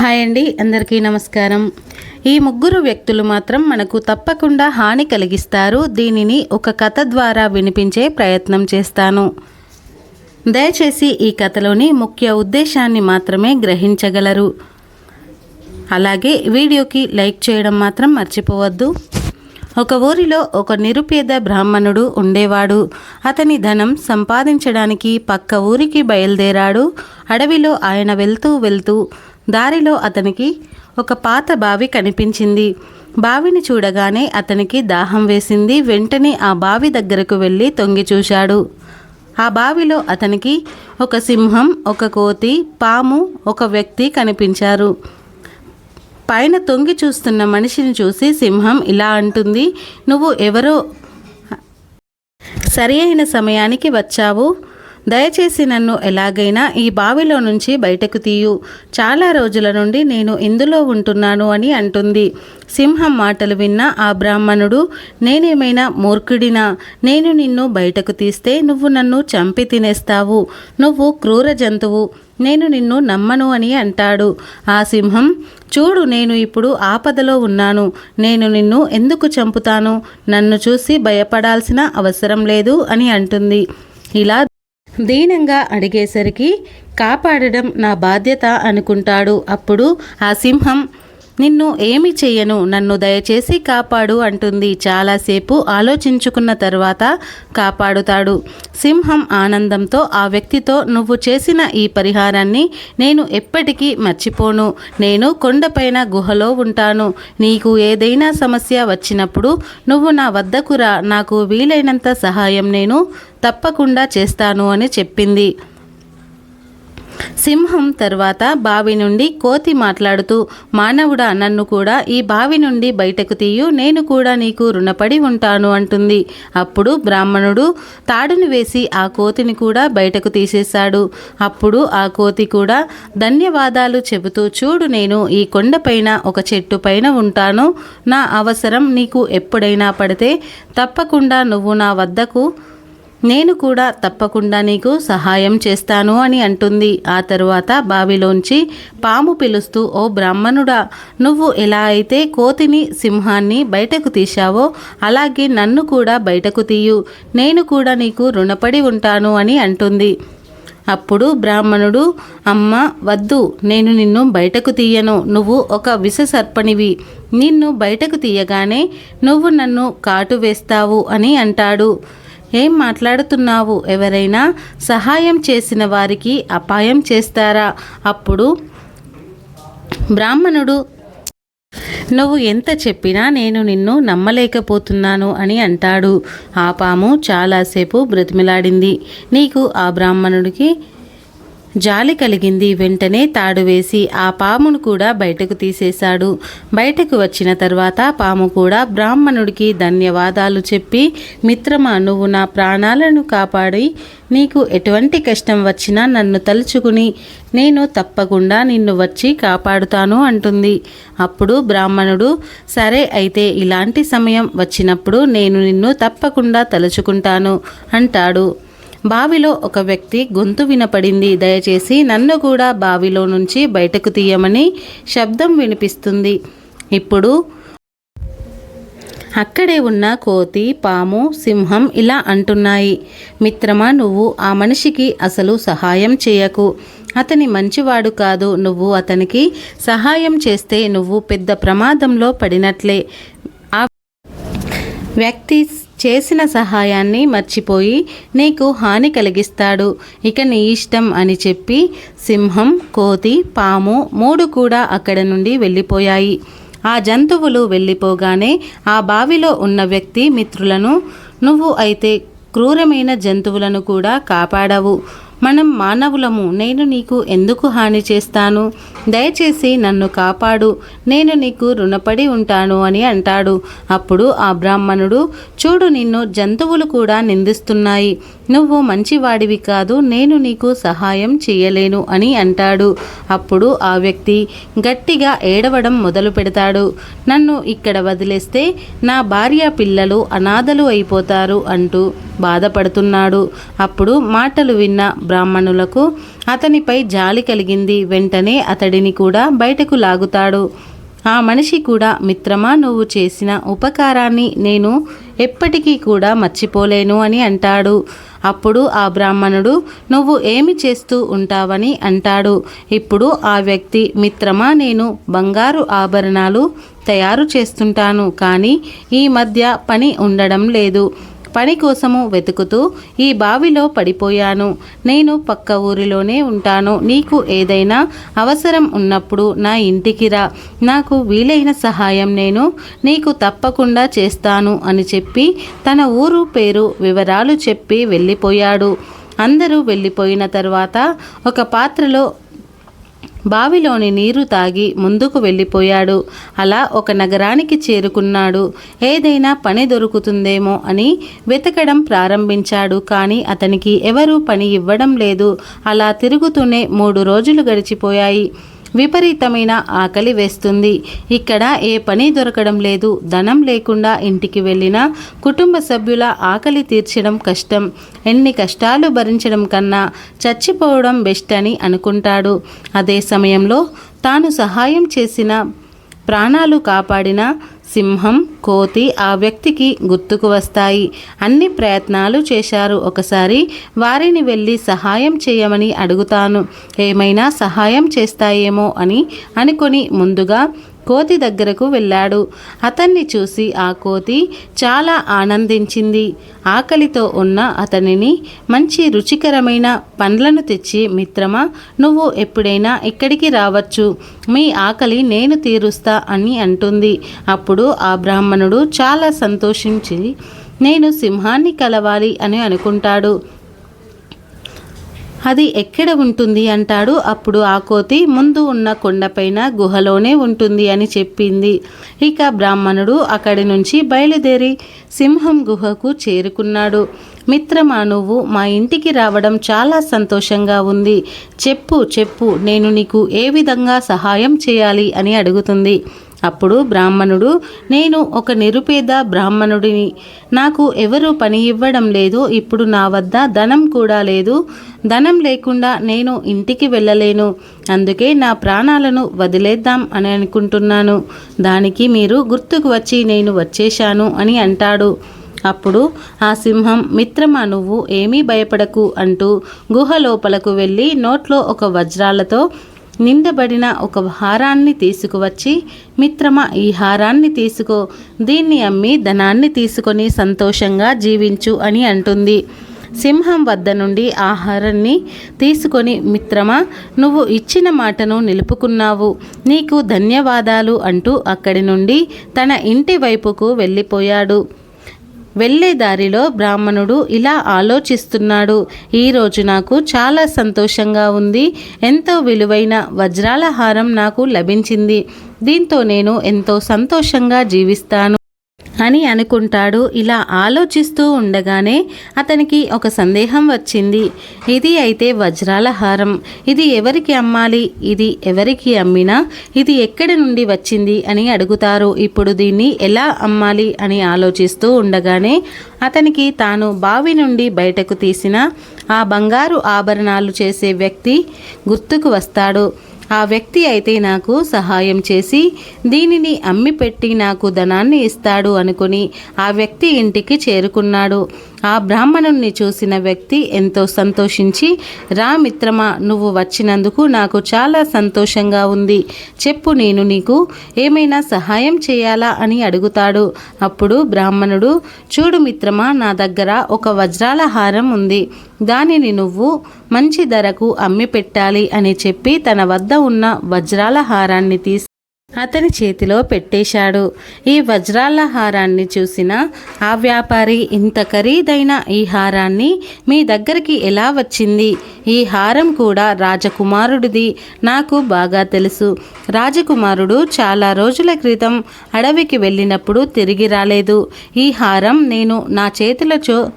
Hi అండి అందరికీ నమస్కారం. ఈ ముగ్గురు వ్యక్తులు మాత్రం మనకు తప్పకుండా హాని కలిగిస్తారు. దీనిని ఒక కథ ద్వారా వినిపించే ప్రయత్నం చేస్తాను. దయచేసి ఈ కథలోని ముఖ్య ఉద్దేశాన్ని మాత్రమే గ్రహించగలరు. అలాగే వీడియోకి లైక్ చేయడం మాత్రం మర్చిపోవద్దు. ఒక ఊరిలో ఒక నిరుపేద బ్రాహ్మణుడు ఉండేవాడు. అతని ధనం సంపాదించడానికి పక్క ఊరికి బయలుదేరాడు. అడవిలో ఆయన వెళ్తూ వెళ్తూ దారిలో అతనికి ఒక పాత బావి కనిపించింది. బావిని చూడగానే అతనికి దాహం వేసింది. వెంటనే ఆ బావి దగ్గరకు వెళ్ళి తొంగి చూశాడు. ఆ బావిలో అతనికి ఒక సింహం ఒక కోతి పాము ఒక వ్యక్తి కనిపించారు. పైన తొంగి చూస్తున్న మనిషిని చూసి సింహం ఇలా అంటుంది నువ్వు ఎవరో? సరి అయిన సమయానికి వచ్చావు. దయచేసి నన్ను ఎలాగైనా ఈ బావిలో నుంచి బయటకు తీయు. చాలా రోజుల నుండి నేను ఇందులో ఉంటున్నాను అని అంటుంది. సింహం మాటలు విన్న ఆ బ్రాహ్మణుడు నేనేమైనా మూర్ఖుడినా? నేను నిన్ను బయటకు తీస్తే నువ్వు నన్ను చంపి తినేస్తావు. నువ్వు క్రూర జంతువు. నేను నిన్ను నమ్మను అని అంటాడు. ఆ సింహం చూడు నేను ఇప్పుడు ఆపదలో ఉన్నాను. నేను నిన్ను ఎందుకు చంపుతాను? నన్ను చూసి భయపడాల్సిన అవసరం లేదు అని అంటుంది. ఇలా దీనంగా అడిగేసరికి కాపాడడం నా బాధ్యత అనుకుంటాడు అప్పుడు ఆ సింహం నిన్ను ఏమి చెయ్యను నన్ను దయచేసి కాపాడు అంటుంది. చాలాసేపు ఆలోచించుకున్న తర్వాత కాపాడుతాడు. సింహం ఆనందంతో ఆ వ్యక్తితో నువ్వు చేసిన ఈ పరిహారాన్ని నేను ఎప్పటికీ మర్చిపోను. నేను కొండపైన గుహలో ఉంటాను. నీకు ఏదైనా సమస్య వచ్చినప్పుడు నువ్వు నా వద్దకు రా. నాకు వీలైనంత సహాయం నేను తప్పకుండా చేస్తాను అని చెప్పింది. సింహం తర్వాత బావి నుండి కోతి మాట్లాడుతూ మానవుడా నన్ను కూడా ఈ బావి నుండి బయటకు తీయు నేను కూడా నీకు రుణపడి ఉంటాను అంటుంది. అప్పుడు బ్రాహ్మణుడు తాడును వేసి ఆ కోతిని కూడా బయటకు తీసేశాడు. అప్పుడు ఆ కోతి కూడా ధన్యవాదాలు చెబుతూ చూడు నేను ఈ కొండపైన ఒక చెట్టు పైన ఉంటాను. నా అవసరం నీకు ఎప్పుడైనా పడితే తప్పకుండా నువ్వు నా వద్దకు నేను కూడా తప్పకుండా నీకు సహాయం చేస్తాను అని అంటుంది. ఆ తరువాత బావిలోంచి పాము పిలుస్తూ ఓ బ్రాహ్మణుడా నువ్వు ఎలా అయితే కోతిని సింహాన్ని బయటకు తీశావో అలాగే నన్ను కూడా బయటకు తీయు. నేను కూడా నీకు రుణపడి ఉంటాను అని అంటుంది. అప్పుడు బ్రాహ్మణుడు అమ్మ వద్దు నేను నిన్ను బయటకు తీయను. నువ్వు ఒక విషసర్పణివి నిన్ను బయటకు తీయగానే నువ్వు నన్ను కాటు వేస్తావు అని అంటాడు. ఏం మాట్లాడుతున్నావు? ఎవరైనా సహాయం చేసిన వారికి అపాయం చేస్తారా? అప్పుడు బ్రాహ్మణుడు నువ్వు ఎంత చెప్పినా నేను నిన్ను నమ్మలేకపోతున్నాను అని అంటాడు. ఆ పాము చాలాసేపు బ్రతిమిలాడింది. నీకు ఆ బ్రాహ్మణుడికి జాలి కలిగింది. వెంటనే తాడు వేసి ఆ పామును కూడా బయటకు తీసేశాడు. బయటకు వచ్చిన తర్వాత పాము కూడా బ్రాహ్మణుడికి ధన్యవాదాలు చెప్పి మిత్రమా నువ్వు నా ప్రాణాలను కాపాడి నీకు ఎటువంటి కష్టం వచ్చినా నన్ను తలుచుకుని నేను తప్పకుండా నిన్ను వచ్చి కాపాడుతాను అంటుంది. అప్పుడు బ్రాహ్మణుడు సరే అయితే ఇలాంటి సమయం వచ్చినప్పుడు నేను నిన్ను తప్పకుండా తలుచుకుంటాను అంటాడు. బావిలో ఒక వ్యక్తి గొంతు వినపడింది. దయచేసి నన్ను కూడా బావిలో నుంచి బయటకు తీయమని శబ్దం వినిపిస్తుంది. ఇప్పుడు అక్కడే ఉన్న కోతి పాము సింహం ఇలా అంటున్నాయి. మిత్రమా నువ్వు ఆ మనిషికి అసలు సహాయం చేయకు. అతని మంచివాడు కాదు. నువ్వు అతనికి సహాయం చేస్తే నువ్వు పెద్ద ప్రమాదంలో పడినట్లే. ఆ వ్యక్తి చేసిన సహాయాన్ని మర్చిపోయి నీకు హాని కలిగిస్తాడు. ఇక నీ ఇష్టం అని చెప్పి సింహం కోతి పాము మూడు కూడా అక్కడ నుండి వెళ్ళిపోయాయి. ఆ జంతువులు వెళ్ళిపోగానే ఆ బావిలో ఉన్న వ్యక్తి మిత్రులను నువ్వు అయితే క్రూరమైన జంతువులను కూడా కాపాడవు. మనం మానవులము నేను నీకు ఎందుకు హాని చేస్తాను? దయచేసి నన్ను కాపాడు. నేను నీకు రుణపడి ఉంటాను అని అంటాడు. అప్పుడు ఆ బ్రాహ్మణుడు చూడు నిన్ను జంతువులు కూడా నిందిస్తున్నాయి. నువ్వు మంచివాడివి కాదు నేను నీకు సహాయం చేయలేను అని అంటాడు. అప్పుడు ఆ వ్యక్తి గట్టిగా ఏడవడం మొదలు పెడతాడు. నన్ను ఇక్కడ వదిలేస్తే నా భార్య పిల్లలు అనాథలు అయిపోతారు అంటూ బాధపడుతున్నాడు. అప్పుడు మాటలు విన్న బ్రాహ్మణులకు అతనిపై జాలి కలిగింది. వెంటనే అతడిని కూడా బయటకు లాగుతాడు. ఆ మనిషి కూడా మిత్రమా నువ్వు చేసిన ఉపకారాన్ని నేను ఎప్పటికీ కూడా మర్చిపోలేను అని అంటాడు. అప్పుడు ఆ బ్రాహ్మణుడు నువ్వు ఏమి చేస్తూ ఉంటావని? అంటాడు. ఇప్పుడు ఆ వ్యక్తి మిత్రమా నేను బంగారు ఆభరణాలు తయారు చేస్తుంటాను కానీ ఈ మధ్య పని ఉండడం లేదు. పని కోసము వెతుకుతూ ఈ బావిలో పడిపోయాను. నేను పక్క ఊరిలోనే ఉంటాను. నీకు ఏదైనా అవసరం ఉన్నప్పుడు నా ఇంటికి రా. నాకు వీలైన సహాయం నేను నీకు తప్పకుండా చేస్తాను అని చెప్పి తన ఊరు పేరు వివరాలు చెప్పి వెళ్ళిపోయాడు. అందరూ వెళ్ళిపోయిన తర్వాత ఒక పాత్రలో బావిలోని నీరు తాగి ముందుకు వెళ్ళిపోయాడు. అలా ఒక నగరానికి చేరుకున్నాడు. ఏదైనా పని దొరుకుతుందేమో అని వెతకడం ప్రారంభించాడు. కానీ అతనికి ఎవరూ పని ఇవ్వడం లేదు. అలా తిరుగుతూనే మూడు రోజులు గడిచిపోయాయి. విపరీతమైన ఆకలి వేస్తుంది. ఇక్కడ ఏ పని దొరకడం లేదు. ధనం లేకుండా ఇంటికి వెళ్ళిన కుటుంబ సభ్యుల ఆకలి తీర్చడం కష్టం. ఎన్ని కష్టాలు భరించడం కన్నా చచ్చిపోవడం బెస్ట్ అని అనుకుంటాడు. అదే సమయంలో తాను సహాయం చేసిన ప్రాణాలు కాపాడిన సింహం కోతి ఆ వ్యక్తికి గుర్తుకు వస్తాయి. అన్ని ప్రయత్నాలు చేశారు. ఒకసారి వారిని వెళ్ళి సహాయం చేయమని అడుగుతాను. ఏమైనా సహాయం చేస్తాయేమో అని అనుకొని ముందుగా కోతి దగ్గరకు వెళ్ళాడు. అతన్ని చూసి ఆ కోతి చాలా ఆనందించింది. ఆకలితో ఉన్న అతనిని మంచి రుచికరమైన పండ్లను తెచ్చి మిత్రమా నువ్వు ఎప్పుడైనా ఇక్కడికి రావచ్చు. మీ ఆకలి నేను తీరుస్తా అని అంటుంది. అప్పుడు ఆ బ్రాహ్మణుడు చాలా సంతోషించి నేను సింహాన్ని కలవాలి అని అనుకుంటాడు. అది ఎక్కడ ఉంటుంది అంటాడు. అప్పుడు ఆ కోతి ముందు ఉన్న కొండపైన గుహలోనే ఉంటుంది అని చెప్పింది. ఇక బ్రాహ్మణుడు అక్కడి నుంచి బయలుదేరి సింహం గుహకు చేరుకున్నాడు. మిత్రమా నువ్వు మా ఇంటికి రావడం చాలా సంతోషంగా ఉంది. చెప్పు చెప్పు నేను నీకు ఏ విధంగా సహాయం చేయాలి అని అడుగుతుంది. అప్పుడు బ్రాహ్మణుడు నేను ఒక నిరుపేద బ్రాహ్మణుడిని. నాకు ఎవరు పని ఇవ్వడం లేదు. ఇప్పుడు నా వద్ద ధనం కూడా లేదు. ధనం లేకుండా నేను ఇంటికి వెళ్ళలేను. అందుకే నా ప్రాణాలను వదిలేద్దాం అని అనుకుంటున్నాను. దానికి మీరు గుర్తుకు వచ్చి నేను వచ్చేశాను అని అంటాడు. అప్పుడు ఆ సింహం మిత్రమా నువ్వు? ఏమీ భయపడకు అంటూ గుహ లోపలకు వెళ్ళి నోట్లో ఒక వజ్రాలతో నిండబడిన ఒక హారాన్ని తీసుకువచ్చి మిత్రమా ఈ హారాన్ని తీసుకో. దీన్ని అమ్మి ధనాన్ని తీసుకొని సంతోషంగా జీవించు అని అంటుంది. సింహం వద్ద నుండి ఆహారాన్ని తీసుకొని మిత్రమా నువ్వు ఇచ్చిన మాటను నిలుపుకున్నావు. నీకు ధన్యవాదాలు అంటూ అక్కడి నుండి తన ఇంటి వైపుకు వెళ్ళిపోయాడు. వెళ్ళే దారిలో బ్రాహ్మణుడు ఇలా ఆలోచిస్తున్నాడు. ఈరోజు నాకు చాలా సంతోషంగా ఉంది. ఎంతో విలువైన వజ్రాల హారం నాకు లభించింది. దీంతో నేను ఎంతో సంతోషంగా జీవిస్తాను. అని అనుకుంటాడు. ఇలా ఆలోచిస్తూ ఉండగానే అతనికి ఒక సందేహం వచ్చింది. ఇది అయితే వజ్రాల హారం. ఇది ఎవరికి అమ్మాలి? ఇది ఎవరికి అమ్మినా? ఇది ఎక్కడి నుండి వచ్చింది అని అడుగుతారు. ఇప్పుడు దీన్ని ఎలా అమ్మాలి అని ఆలోచిస్తూ ఉండగానే అతనికి తాను బావి నుండి బయటకు తీసిన ఆ బంగారు ఆభరణాలు చేసే వ్యక్తి గుర్తుకు వస్తాడు. ఆ వ్యక్తి అయితే నాకు సహాయం చేసి దీనిని అమ్మి పెట్టి నాకు ధనాన్ని ఇస్తాడు అనుకుని ఆ వ్యక్తి ఇంటికి చేరుకున్నాడు. ఆ బ్రాహ్మణుణ్ణి చూసిన వ్యక్తి ఎంతో సంతోషించి రా మిత్రమా నువ్వు వచ్చినందుకు నాకు చాలా సంతోషంగా ఉంది. చెప్పు నేను నీకు ఏమైనా సహాయం చేయాలా? అని అడుగుతాడు. అప్పుడు బ్రాహ్మణుడు చూడు మిత్రమా నా దగ్గర ఒక వజ్రాల హారం ఉంది. దానిని నువ్వు మంచి ధరకు అమ్మి పెట్టాలి అని చెప్పి తన వద్ద ఉన్న వజ్రాల హారాన్ని తీసి అతని చేతిలో పెట్టేశాడు. ఈ వజ్రాల హారాన్ని చూసిన ఆ వ్యాపారి ఇంత ఖరీదైన ఈ హారాన్ని మీ దగ్గరికి ఎలా వచ్చింది? ఈ హారం కూడా రాజకుమారుడిది నాకు బాగా తెలుసు. రాజకుమారుడు చాలా రోజుల క్రితం అడవికి వెళ్ళినప్పుడు తిరిగి రాలేదు. ఈ హారం నేను నా చేతులచో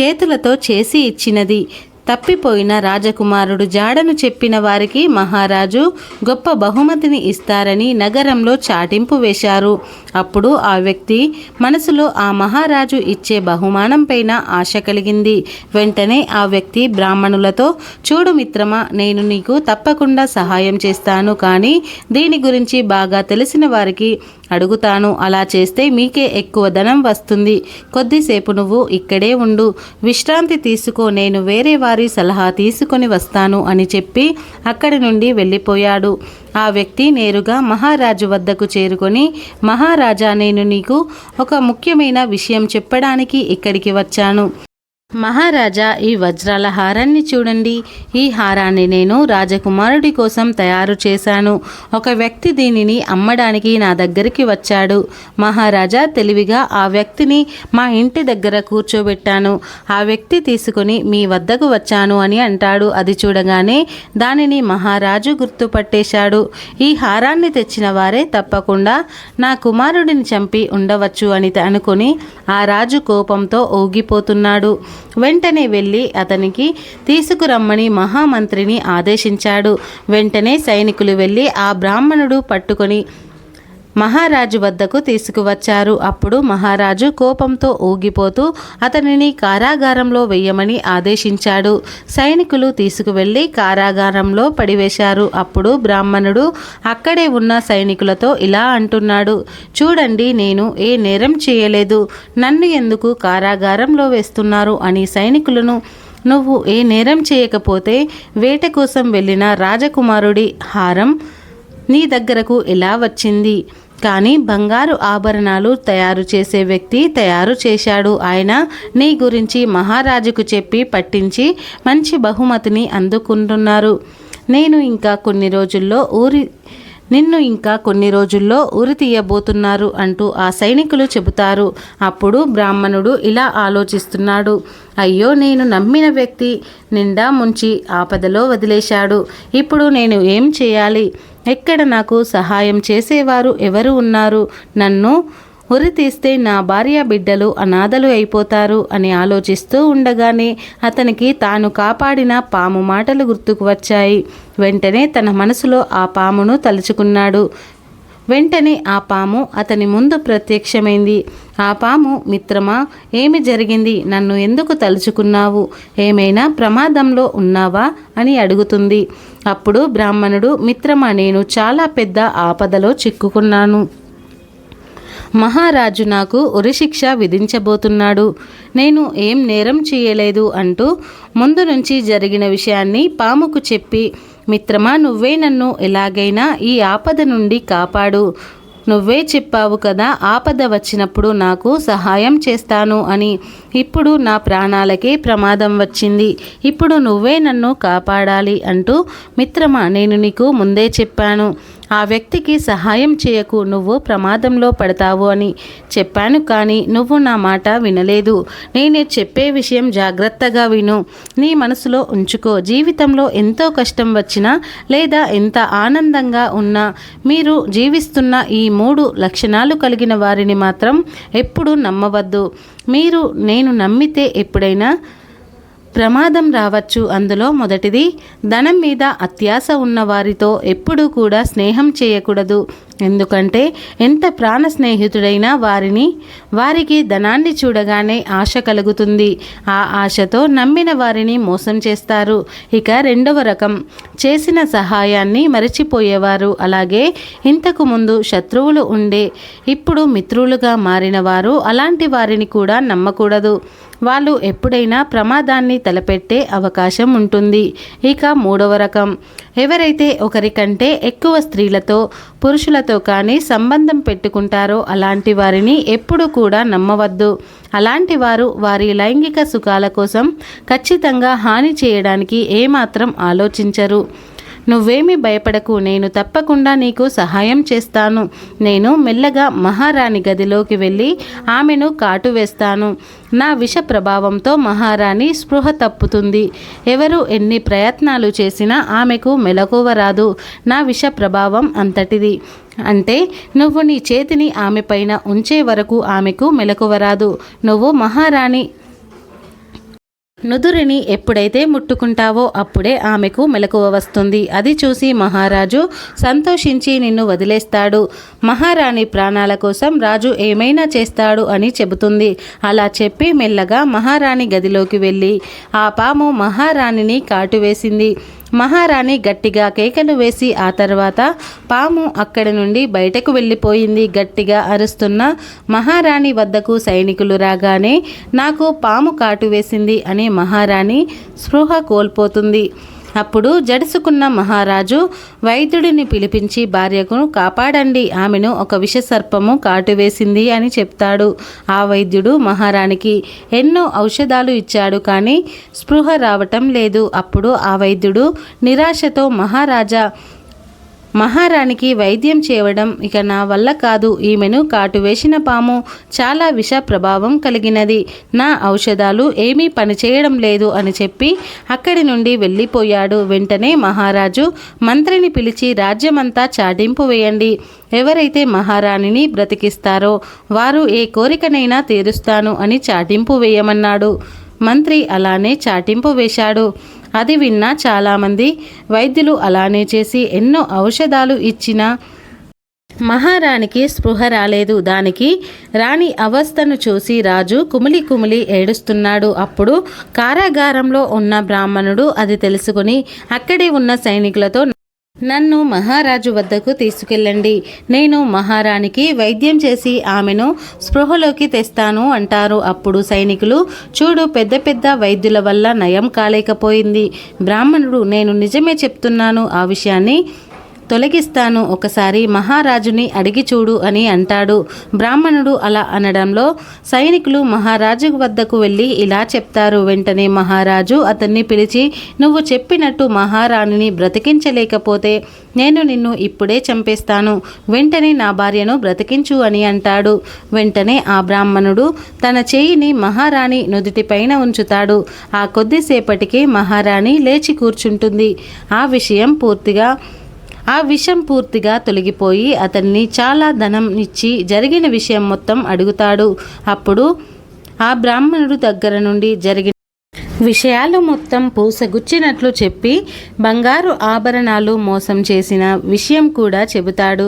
చేతులతో చేసి ఇచ్చినది. తప్పిపోయిన రాజకుమారుడు జాడను చెప్పిన వారికి మహారాజు గొప్ప బహుమతిని ఇస్తారని నగరంలో చాటింపు వేశారు. అప్పుడు ఆ వ్యక్తి మనసులో ఆ మహారాజు ఇచ్చే బహుమానం పైన ఆశ కలిగింది. వెంటనే ఆ వ్యక్తి బ్రాహ్మణులతో చూడు మిత్రమా నేను నీకు తప్పకుండా సహాయం చేస్తాను. కానీ దీని గురించి బాగా తెలిసిన వారికి అడుగుతాను. అలా చేస్తే మీకే ఎక్కువ ధనం వస్తుంది. కొద్దిసేపు నువ్వు ఇక్కడే ఉండు. విశ్రాంతి తీసుకో. నేను వేరే వారి సలహా తీసుకొని వస్తాను అని చెప్పి అక్కడి నుండి వెళ్ళిపోయాడు. ఆ వ్యక్తి నేరుగా మహారాజు వద్దకు చేరుకొని మహారాజా నేను నీకు ఒక ముఖ్యమైన విషయం చెప్పడానికి ఇక్కడికి వచ్చాను. మహారాజా ఈ వజ్రాల హారాన్ని చూడండి. ఈ హారాన్ని నేను రాజకుమారుడి కోసం తయారు చేశాను. ఒక వ్యక్తి దీనిని అమ్మడానికి నా దగ్గరికి వచ్చాడు. మహారాజా తెలివిగా ఆ వ్యక్తిని మా ఇంటి దగ్గర కూర్చోబెట్టాను. ఆ వ్యక్తి తీసుకుని మీ వద్దకు వచ్చాను అని అంటాడు. అది చూడగానే దానిని మహారాజు గుర్తుపట్టేశాడు. ఈ హారాన్ని తెచ్చిన వారే తప్పకుండా నా కుమారుడిని చంపి ఉండవచ్చు అని అనుకుని ఆ రాజు కోపంతో ఊగిపోతున్నాడు. వెంటనే వెళ్ళి అతనికి తీసుకురమ్మని మహామంత్రిని ఆదేశించాడు. వెంటనే సైనికులు వెళ్ళి ఆ బ్రాహ్మణుడు పట్టుకొని మహారాజు వద్దకు తీసుకువచ్చారు. అప్పుడు మహారాజు కోపంతో ఊగిపోతూ అతనిని కారాగారంలో వెయ్యమని ఆదేశించాడు. సైనికులు తీసుకువెళ్ళి కారాగారంలో పడివేశారు. అప్పుడు బ్రాహ్మణుడు అక్కడే ఉన్న సైనికులతో ఇలా అంటున్నాడు చూడండి నేను ఏ నేరం చేయలేదు నన్ను ఎందుకు కారాగారంలో వేస్తున్నారు? అని సైనికులను నువ్వు ఏ నేరం చేయకపోతే వేట కోసం వెళ్ళిన రాజకుమారుడి హారం నీ దగ్గరకు ఎలా వచ్చింది? కానీ బంగారు ఆభరణాలు తయారు చేసే వ్యక్తి తయారు చేశాడు. ఆయన నీ గురించి మహారాజుకు చెప్పి పట్టించి మంచి బహుమతిని అందుకుంటున్నారు. నేను ఇంకా కొన్ని రోజుల్లో ఊరి నిన్ను ఇంకా కొన్ని రోజుల్లో ఉరి తీయబోతున్నారు అంటూ ఆ సైనికులు చెబుతారు. అప్పుడు బ్రాహ్మణుడు ఇలా ఆలోచిస్తున్నాడు. అయ్యో నేను నమ్మిన వ్యక్తి నిండా ముంచి ఆపదలో వదిలేశాడు. ఇప్పుడు నేను ఏం చేయాలి? ఎక్కడ నాకు సహాయం చేసేవారు ఎవరు ఉన్నారు? నన్ను ఉరి తీస్తే నా భార్య బిడ్డలు అనాథలు అయిపోతారు అని ఆలోచిస్తూ ఉండగానే అతనికి తాను కాపాడిన పాము మాటలు గుర్తుకు వచ్చాయి. వెంటనే తన మనసులో ఆ పామును తలుచుకున్నాడు. వెంటనే ఆ పాము అతని ముందు ప్రత్యక్షమైంది. ఆ పాము మిత్రమా ఏమి జరిగింది? నన్ను ఎందుకు తలుచుకున్నావు? ఏమైనా ప్రమాదంలో ఉన్నావా? అని అడుగుతుంది. అప్పుడు బ్రాహ్మణుడు మిత్రమా నేను చాలా పెద్ద ఆపదలో చిక్కుకున్నాను. మహారాజు నాకు ఉరిశిక్ష విధించబోతున్నాడు. నేను ఏం నేరం చేయలేదు అంటూ ముందు నుంచి జరిగిన విషయాన్ని పాముకు చెప్పి మిత్రమా నువ్వే నన్ను ఎలాగైనా ఈ ఆపద నుండి కాపాడు. నువ్వే చెప్పావు కదా ఆపద వచ్చినప్పుడు నాకు సహాయం చేస్తాను అని. ఇప్పుడు నా ప్రాణాలకే ప్రమాదం వచ్చింది. ఇప్పుడు నువ్వే నన్ను కాపాడాలి అంటూ మిత్రమా నేను నీకు ముందే చెప్పాను. ఆ వ్యక్తికి సహాయం చేయకు నువ్వు ప్రమాదంలో పడతావు అని చెప్పాను కానీ నువ్వు నా మాట వినలేదు. నేను చెప్పే విషయం జాగ్రత్తగా విను. నీ మనసులో ఉంచుకో. జీవితంలో ఎంతో కష్టం వచ్చినా లేదా ఎంత ఆనందంగా ఉన్నా మీరు జీవిస్తున్న ఈ మూడు లక్షణాలు కలిగిన వారిని మాత్రం ఎప్పుడూ నమ్మవద్దు. మీరు నేను నమ్మితే ఎప్పుడైనా ప్రమాదం రావచ్చు. అందులో మొదటిది ధనం మీద అత్యాశ ఉన్న వారితో ఎప్పుడూ కూడా స్నేహం చేయకూడదు. ఎందుకంటే ఎంత ప్రాణ స్నేహితుడైనా వారిని వారికి ధనాన్ని చూడగానే ఆశ కలుగుతుంది. ఆ ఆశతో నమ్మిన వారిని మోసం చేస్తారు. ఇక రెండవ రకం చేసిన సహాయాన్ని మరచిపోయేవారు. అలాగే ఇంతకు ముందు శత్రువులు ఉండే ఇప్పుడు మిత్రులుగా మారిన వారు అలాంటి వారిని కూడా నమ్మకూడదు. వాళ్ళు ఎప్పుడైనా ప్రమాదాన్ని తలపెట్టే అవకాశం ఉంటుంది. ఇక మూడవ రకం ఎవరైతే ఒకరికంటే ఎక్కువ స్త్రీలతో పురుషులతో కానీ సంబంధం పెట్టుకుంటారో అలాంటి వారిని ఎప్పుడు కూడా నమ్మవద్దు. అలాంటి వారు వారి లైంగిక సుఖాల కోసం ఖచ్చితంగా హాని చేయడానికి ఏమాత్రం ఆలోచించరు. నువ్వేమీ భయపడకు నేను తప్పకుండా నీకు సహాయం చేస్తాను. నేను మెల్లగా మహారాణి గదిలోకి వెళ్ళి ఆమెను కాటు వేస్తాను. నా విష ప్రభావంతో మహారాణి స్పృహ తప్పుతుంది. ఎవరు ఎన్ని ప్రయత్నాలు చేసినా ఆమెకు మెలకువ రాదు. నా విష ప్రభావం అంతటిది. అంటే నువ్వు నీ చేతిని ఆమె పైన ఉంచే వరకు ఆమెకు మెలకువ రాదు. నువ్వు మహారాణి నుదురిని ఎప్పుడైతే ముట్టుకుంటావో అప్పుడే ఆమెకు మెలకువ వస్తుంది. అది చూసి మహారాజు సంతోషించి నిన్ను వదిలేస్తాడు. మహారాణి ప్రాణాల కోసం రాజు ఏమైనా చేస్తాడు అని చెబుతుంది. అలా చెప్పి మెల్లగా మహారాణి గదిలోకి వెళ్ళి ఆ పాము మహారాణిని కాటువేసింది. మహారాణి గట్టిగా కేకలు వేసి ఆ తర్వాత పాము అక్కడి నుండి బయటకు వెళ్ళిపోయింది. గట్టిగా అరుస్తున్న మహారాణి వద్దకు సైనికులు రాగానే నాకు పాము కాటు వేసింది అని మహారాణి స్పృహ కోల్పోతుంది. అప్పుడు జడుసుకున్న మహారాజు వైద్యుడిని పిలిపించి భార్యకు కాపాడండి ఆమెను ఒక విషసర్పము కాటువేసింది అని చెప్తాడు. ఆ వైద్యుడు మహారాణికి ఎన్నో ఔషధాలు ఇచ్చాడు కానీ స్పృహ రావటం లేదు. అప్పుడు ఆ వైద్యుడు నిరాశతో మహారాజా మహారాణికి వైద్యం చేయడం ఇక నా వల్ల కాదు. ఈమెను కాటు వేసిన పాము చాలా విష ప్రభావం కలిగినది. నా ఔషధాలు ఏమీ పనిచేయడం లేదు అని చెప్పి అక్కడి నుండి వెళ్ళిపోయాడు. వెంటనే మహారాజు మంత్రిని పిలిచి రాజ్యమంతా చాటింపు వేయండి. ఎవరైతే మహారాణిని బ్రతికిస్తారో వారు ఏ కోరికనైనా తీరుస్తాను అని చాటింపు వేయమన్నాడు. మంత్రి అలానే చాటింపు వేశాడు. అది విన్న చాలామంది వైద్యులు అలానే చేసి ఎన్నో ఔషధాలు ఇచ్చినా మహారాణికి స్పృహ రాలేదు. దానికి రాణి అవస్థను చూసి రాజు కుమిలి కుమిలి ఏడుస్తున్నాడు. అప్పుడు కారాగారంలో ఉన్న బ్రాహ్మణుడు అది తెలుసుకుని అక్కడే ఉన్న సైనికులతో నన్ను మహారాజు వద్దకు తీసుకెళ్ళండి. నేను మహారాణికి వైద్యం చేసి ఆమెను స్పృహలోకి తెస్తాను అంటారు. అప్పుడు సైనికులు చూడు పెద్ద పెద్ద వైద్యుల వల్ల నయం కాలేకపోయింది. బ్రాహ్మణుడు నేను నిజమే చెప్తున్నాను. ఆ విషయాన్ని తొలగిస్తాను ఒకసారి మహారాజుని అడిగి చూడు అని అంటాడు. బ్రాహ్మణుడు అలా అనడంలో సైనికులు మహారాజు వద్దకు వెళ్ళి ఇలా చెప్తారు. వెంటనే మహారాజు అతన్ని పిలిచి నువ్వు చెప్పినట్టు మహారాణిని బ్రతికించలేకపోతే నేను నిన్ను ఇప్పుడే చంపేస్తాను. వెంటనే నా భార్యను బ్రతికించు అని అంటాడు. వెంటనే ఆ బ్రాహ్మణుడు తన చేయిని మహారాణి నుదుటిపైన ఉంచుతాడు. ఆ కొద్దిసేపటికి మహారాణి లేచి కూర్చుంటుంది. ఆ విషయం పూర్తిగా ఆ విషం పూర్తిగా తొలగిపోయి అతన్ని చాలా ధనం ఇచ్చి జరిగిన విషయం మొత్తం అడుగుతాడు. అప్పుడు ఆ బ్రాహ్మణుడు దగ్గర నుండి జరిగిన విషయాలు మొత్తం పూసగుచ్చినట్లు చెప్పి బంగారు ఆభరణాలు మోసం చేసిన విషయం కూడా చెబుతాడు.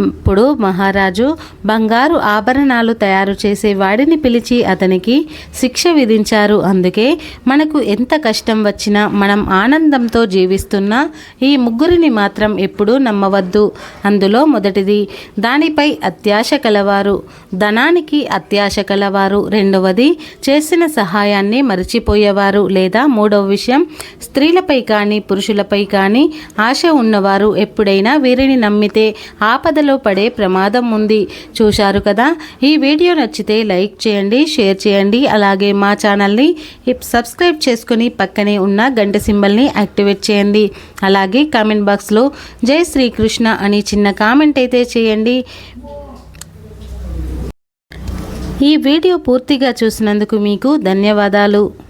ఇప్పుడు మహారాజు బంగారు ఆభరణాలు తయారు చేసే వాడిని పిలిచి అతనికి శిక్ష విధించారు. అందుకే మనకు ఎంత కష్టం వచ్చినా మనం ఆనందంతో జీవిస్తున్నా ఈ ముగ్గురిని మాత్రం ఎప్పుడూ నమ్మవద్దు. అందులో మొదటిది దానిపై అత్యాశ కలవారు. ధనానికి అత్యాశ కలవారు. రెండవది చేసిన సహాయాన్ని మరచిపోయేవారు. లేదా మూడవ విషయం స్త్రీలపై కానీ పురుషులపై కానీ ఆశ ఉన్నవారు ఎప్పుడైనా వీరిని నమ్మితే ఆపదలో పడే ప్రమాదం ఉంది. చూశారు కదా? ఈ వీడియో నచ్చితే లైక్ చేయండి షేర్ చేయండి. అలాగే మా ఛానల్ని సబ్స్క్రైబ్ చేసుకుని పక్కనే ఉన్న గంట సింబల్ని యాక్టివేట్ చేయండి. అలాగే కామెంట్ బాక్స్లో జై శ్రీకృష్ణ అని చిన్న కామెంట్ అయితే చేయండి. ఈ వీడియో పూర్తిగా చూసినందుకు మీకు ధన్యవాదాలు.